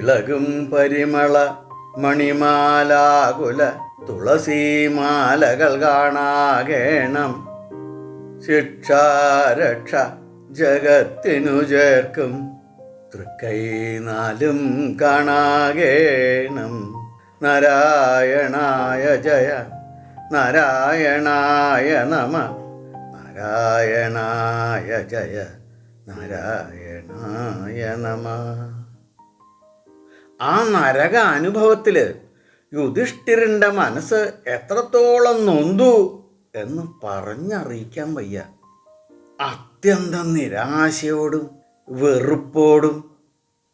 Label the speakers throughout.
Speaker 1: ഇളകും പരിമള മണിമാലാകുല തുളസീമാലകൾ കാണാകേണം. ശിക്ഷാരക്ഷ ജഗത്തിനു ചേർക്കും. തൃക്കൈ നാലും കാണാകേണം. നാരായണായ ജയ നാരായണായ നമ നാരായണായ ജയ നാരായണായ നമ. ആ നരക അനുഭവത്തിൽ യുധിഷ്ഠിരന്റെ മനസ്സ് എത്രത്തോളം നൊന്തു എന്ന് പറഞ്ഞറിയിക്കാൻ വയ്യ. അത്യന്തം നിരാശയോടും വെറുപ്പോടും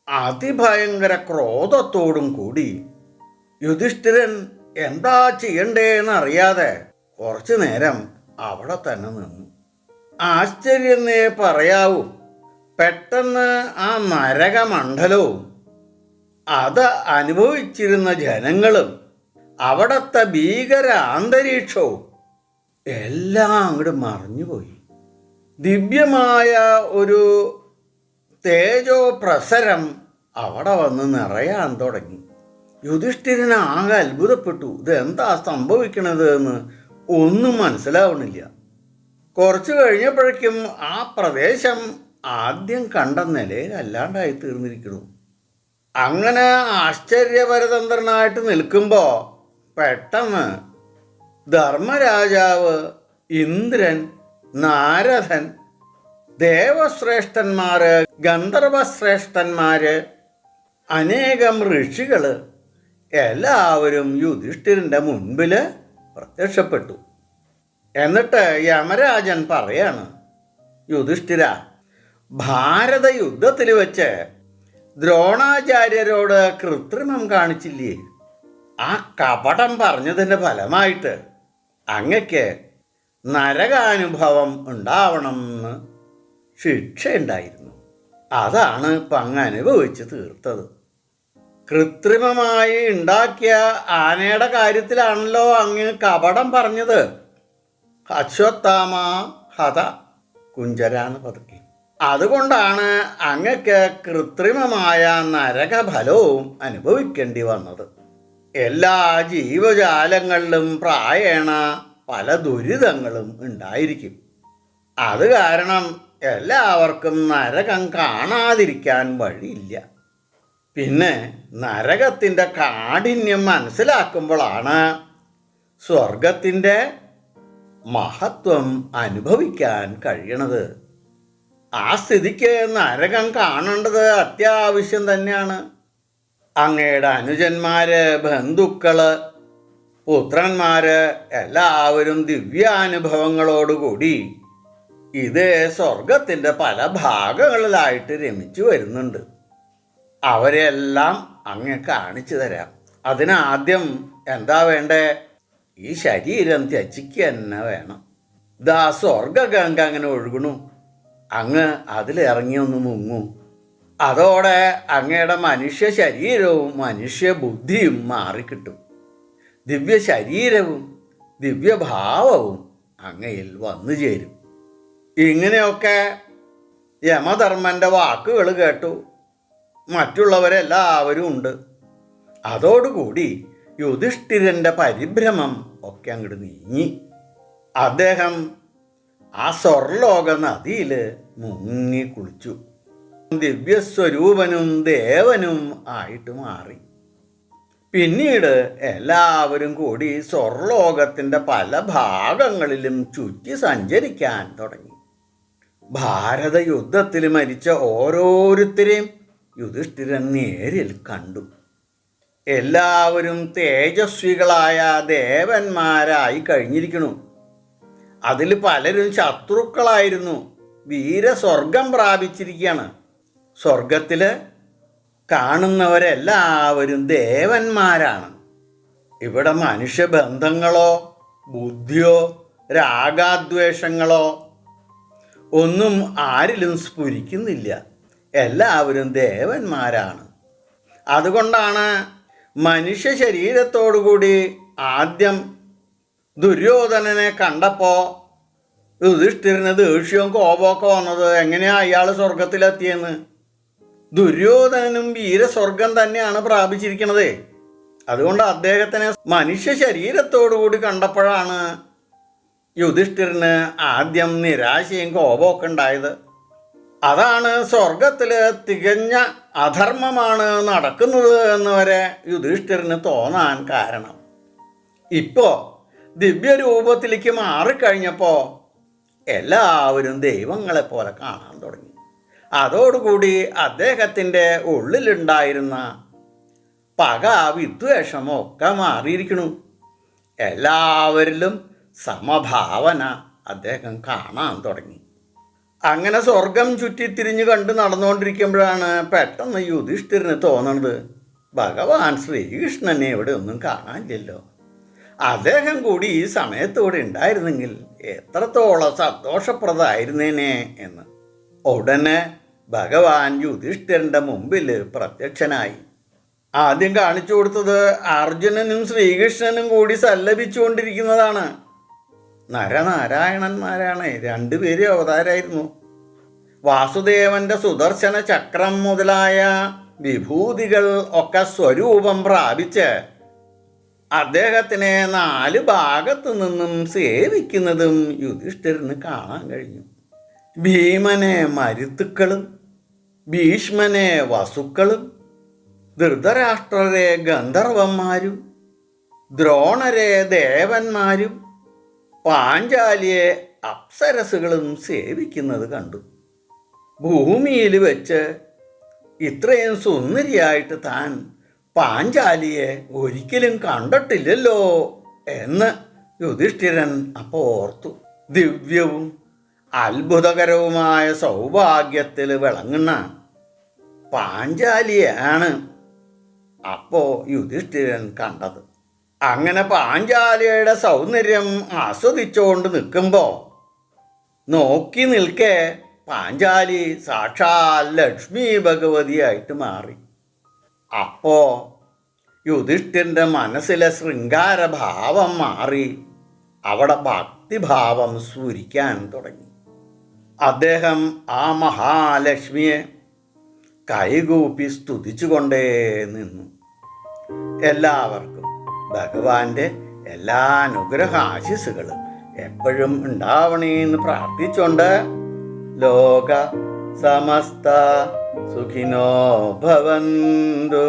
Speaker 1: അതിഭയങ്കര ക്രോധത്തോടും കൂടി യുധിഷ്ഠിരൻ എന്താ ചെയ്യണ്ടേന്നറിയാതെ കുറച്ചു നേരം അവിടെ തന്നെ നിന്നു. ആശ്ചര്യന്നേ പറയാവൂ പെട്ടെന്ന് ആ നരകമണ്ഡലവും അത് അനുഭവിച്ചിരുന്ന ജനങ്ങളും അവിടത്തെ ഭീകര അന്തരീക്ഷവും എല്ലാം അങ്ങോട്ട് മറിഞ്ഞുപോയി. ദിവ്യമായ ഒരു തേജോ പ്രസരം അവിടെ വന്ന് നിറയാൻ തുടങ്ങി. യുധിഷ്ഠിരൻ ആകെ അത്ഭുതപ്പെട്ടു. ഇത് എന്താ സംഭവിക്കണത് എന്ന് ഒന്നും മനസ്സിലാവണില്ല കുറച്ച് കഴിഞ്ഞപ്പോഴേക്കും ആ പ്രദേശം ആദ്യം കണ്ട നിലയിൽ അല്ലാണ്ടായി തീർന്നിരിക്കുന്നു. അങ്ങനെ ആശ്ചര്യപരതന്ത്രനായിട്ട് നിൽക്കുമ്പോൾ പെട്ടെന്ന് ധർമ്മരാജാവ് ഇന്ദ്രൻ നാരദൻ ദേവശ്രേഷ്ഠന്മാര് ഗന്ധർവശ്രേഷ്ഠന്മാര് അനേകം ഋഷികൾ എല്ലാവരും യുധിഷ്ഠിരന്റെ മുൻപിൽ പ്രത്യക്ഷപ്പെട്ടു. എന്നിട്ട് യമരാജൻ പറയാണ് യുധിഷ്ഠിര ഭാരത യുദ്ധത്തിൽ വെച്ച് ദ്രോണാചാര്യരോട് കൃത്രിമം കാണിച്ചില്ലേ? ആ കപടം പറഞ്ഞതിന്റെ ഫലമായിട്ട് അങ്ങക്ക് നരകാനുഭവം ഉണ്ടാവണം എന്ന് ശിക്ഷയുണ്ടായിരുന്നു. അതാണ് ഇപ്പം അങ്ങ് അനുഭവിച്ച് തീർത്തത്. കൃത്രിമമായി ഉണ്ടാക്കിയ ആനയുടെ കാര്യത്തിലാണല്ലോ അങ്ങ് കപടം പറഞ്ഞത്. അശ്വത്ഥാമ ഹത കുഞ്ചരാന്ന് പതുക്കി. അതുകൊണ്ടാണ് അങ്ങക്ക് കൃത്രിമമായ നരകഫലവും അനുഭവിക്കേണ്ടി വന്നത്. എല്ലാ ജീവജാലങ്ങളിലും പ്രായേണ പല ദുരിതങ്ങളും ഉണ്ടായിരിക്കും. അത് കാരണം എല്ലാവർക്കും നരകം കാണാതിരിക്കാൻ വഴിയില്ല. പിന്നെ നരകത്തിന്റെ കാഠിന്യം മനസ്സിലാക്കുമ്പോഴാണ് സ്വർഗത്തിന്റെ മഹത്വം അനുഭവിക്കാൻ കഴിയണത്. ആ സ്ഥിതിക്ക് നരകം കാണേണ്ടത് അത്യാവശ്യം തന്നെയാണ്. അങ്ങയുടെ അനുജന്മാര് ബന്ധുക്കൾ പുത്രന്മാര് എല്ലാവരും ദിവ്യാനുഭവങ്ങളോടുകൂടി ഇത് സ്വർഗത്തിന്റെ പല ഭാഗങ്ങളിലായിട്ട് രമിച്ചു വരുന്നുണ്ട്. അവരെല്ലാം അങ്ങ് കാണിച്ചു തരാം. അതിനാദ്യം എന്താ വേണ്ടേ? ഈ ശരീരം ത്യജിക്കുക തന്നെ വേണം. ഇതാ സ്വർഗഗംഗ അങ്ങനെ ഒഴുകണു അങ്ങ് അതിലിറങ്ങിയൊന്ന് മുങ്ങും. അതോടെ അങ്ങയുടെ മനുഷ്യ ശരീരവും മനുഷ്യ ബുദ്ധിയും മാറിക്കിട്ടും. ദിവ്യ ശരീരവും ദിവ്യഭാവവും അങ്ങയിൽ വന്നു ചേരും. ഇങ്ങനെയൊക്കെ യമധർമ്മന്റെ വാക്കുകൾ കേട്ടു. മറ്റുള്ളവരെല്ലാവരും ഉണ്ട്. അതോടുകൂടി യുധിഷ്ഠിരന്റെ പരിഭ്രമം ഒക്കെ അങ്ങോട്ട് നീങ്ങി. അദ്ദേഹം ആ സ്വർലോക നദിയിൽ മുങ്ങി കുളിച്ചു. ദിവ്യസ്വരൂപനും ദേവനും ആയിട്ട് മാറി. പിന്നീട് എല്ലാവരും കൂടി സ്വർലോകത്തിന്റെ പല ഭാഗങ്ങളിലും ചുറ്റി സഞ്ചരിക്കാൻ തുടങ്ങി. ഭാരത യുദ്ധത്തിൽ മരിച്ച ഓരോരുത്തരെയും യുധിഷ്ഠിരൻ നേരിൽ കണ്ടു. എല്ലാവരും തേജസ്വികളായ ദേവന്മാരായി കഴിഞ്ഞിരിക്കണു അതിൽ പലരും ശത്രുക്കളായിരുന്നു. വീരസ്വർഗം പ്രാപിച്ചിരിക്കുകയാണ് സ്വർഗത്തിൽ കാണുന്നവരെല്ലാവരും ദേവന്മാരാണ്. ഇവിടെ മനുഷ്യബന്ധങ്ങളോ ബുദ്ധിയോ രാഗാദ്വേഷങ്ങളോ ഒന്നും ആരിലും സ്ഫുരിക്കുന്നില്ല. എല്ലാവരും ദേവന്മാരാണ്. അതുകൊണ്ടാണ് മനുഷ്യ ശരീരത്തോടുകൂടി ആദ്യം ദുര്യോധനനെ കണ്ടപ്പോൾ യുധിഷ്ഠിരന് ദേഷ്യവും കോപമൊക്കെ വന്നത് എങ്ങനെയാ അയാൾ സ്വർഗത്തിലെത്തിയെന്ന്? ദുര്യോധനനും വീരസ്വർഗം തന്നെയാണ് പ്രാപിച്ചിരിക്കണത്. അതുകൊണ്ട് അദ്ദേഹത്തിനെ മനുഷ്യ ശരീരത്തോടുകൂടി കണ്ടപ്പോഴാണ് യുധിഷ്ഠിരന് ആദ്യം നിരാശയും കോപമൊക്കെ ഉണ്ടായത്. അതാണ് സ്വർഗത്തിൽ തികഞ്ഞ അധർമ്മമാണ് നടക്കുന്നത് എന്ന് വരെ യുധിഷ്ഠിരന് തോന്നാൻ കാരണം. ഇപ്പോ ദിവ്യരൂപത്തിലേക്ക് മാറിക്കഴിഞ്ഞപ്പോൾ എല്ലാവരും ദൈവങ്ങളെ പോലെ കാണാൻ തുടങ്ങി. അതോടുകൂടി അദ്ദേഹത്തിന്റെ ഉള്ളിലുണ്ടായിരുന്ന പക വിദ്വേഷമൊക്കെ മാറിയിരിക്കണു എല്ലാവരിലും സമഭാവന അദ്ദേഹം കാണാൻ തുടങ്ങി. അങ്ങനെ സ്വർഗം തിരിഞ്ഞു കണ്ട് നടന്നുകൊണ്ടിരിക്കുമ്പോഴാണ് പെട്ടെന്ന് യുധിഷ്ഠിരന് തോന്നുന്നത് ഭഗവാൻ ശ്രീകൃഷ്ണനെ ഇവിടെ ഒന്നും കാണാനില്ലല്ലോ. അദ്ദേഹം കൂടി ഈ സമയത്തോടെ ഉണ്ടായിരുന്നെങ്കിൽ എത്രത്തോളം സന്തോഷപ്രദമായിരുന്നേനെ എന്ന്. ഉടനെ ഭഗവാൻ യുധിഷ്ഠിരന്റെ മുമ്പിൽ പ്രത്യക്ഷനായി. ആദ്യം കാണിച്ചു കൊടുത്തത് അർജുനനും ശ്രീകൃഷ്ണനും കൂടി സല്ലപിച്ചുകൊണ്ടിരിക്കുന്നതാണ്. നരനാരായണന്മാരാണ് രണ്ടുപേരും അവതാരായിരുന്നു. വാസുദേവന്റെ സുദർശന ചക്രം മുതലായ വിഭൂതികൾ ഒക്കെ സ്വരൂപം പ്രാപിച്ച് അദ്ദേഹത്തിനെ നാല് ഭാഗത്തു നിന്നും സേവിക്കുന്നതും യുധിഷ്ഠിരന് കാണാൻ കഴിഞ്ഞു. ഭീമനെ മരുത്തുക്കളും ഭീഷ്മനെ വസുക്കളും ധൃതരാഷ്ട്രരെ ഗന്ധർവന്മാരും ദ്രോണരെ ദേവന്മാരും പാഞ്ചാലിയെ അപ്സരസുകളും സേവിക്കുന്നത് കണ്ടു. ഭൂമിയിൽ വെച്ച് ഇത്രയും സുന്ദരിയായിട്ട് താൻ പാഞ്ചാലിയെ ഒരിക്കലും കണ്ടിട്ടില്ലല്ലോ എന്ന് യുധിഷ്ഠിരൻ അപ്പോൾ ഓർത്തു. ദിവ്യവും അത്ഭുതകരവുമായ സൗഭാഗ്യത്തിൽ വിളങ്ങുന്ന പാഞ്ചാലിയാണ് അപ്പോ യുധിഷ്ഠിരൻ കണ്ടത്. അങ്ങനെ പാഞ്ചാലിയുടെ സൗന്ദര്യം ആസ്വദിച്ചുകൊണ്ട് നിൽക്കുമ്പോൾ നോക്കി നിൽക്കെ പാഞ്ചാലി സാക്ഷാൽ ലക്ഷ്മി ഭഗവതിയായിട്ട് മാറി. അപ്പോ യുധിഷ്ഠിരന്റെ മനസ്സിലെ ശൃംഗാരഭാവം മാറി അവിടെ ഭക്തിഭാവം സ്ഫുരിക്കാൻ തുടങ്ങി. അദ്ദേഹം ആ മഹാലക്ഷ്മിയെ കൈകൂപ്പി സ്തുതിച്ചുകൊണ്ടേ നിന്നു. എല്ലാവർക്കും ഭഗവാന്റെ എല്ലാ അനുഗ്രഹ ആശിസുകളും എപ്പോഴും ഉണ്ടാവണേന്ന് പ്രാർത്ഥിച്ചുകൊണ്ട് ലോക സമസ്ത सुखिनो भवन्तु।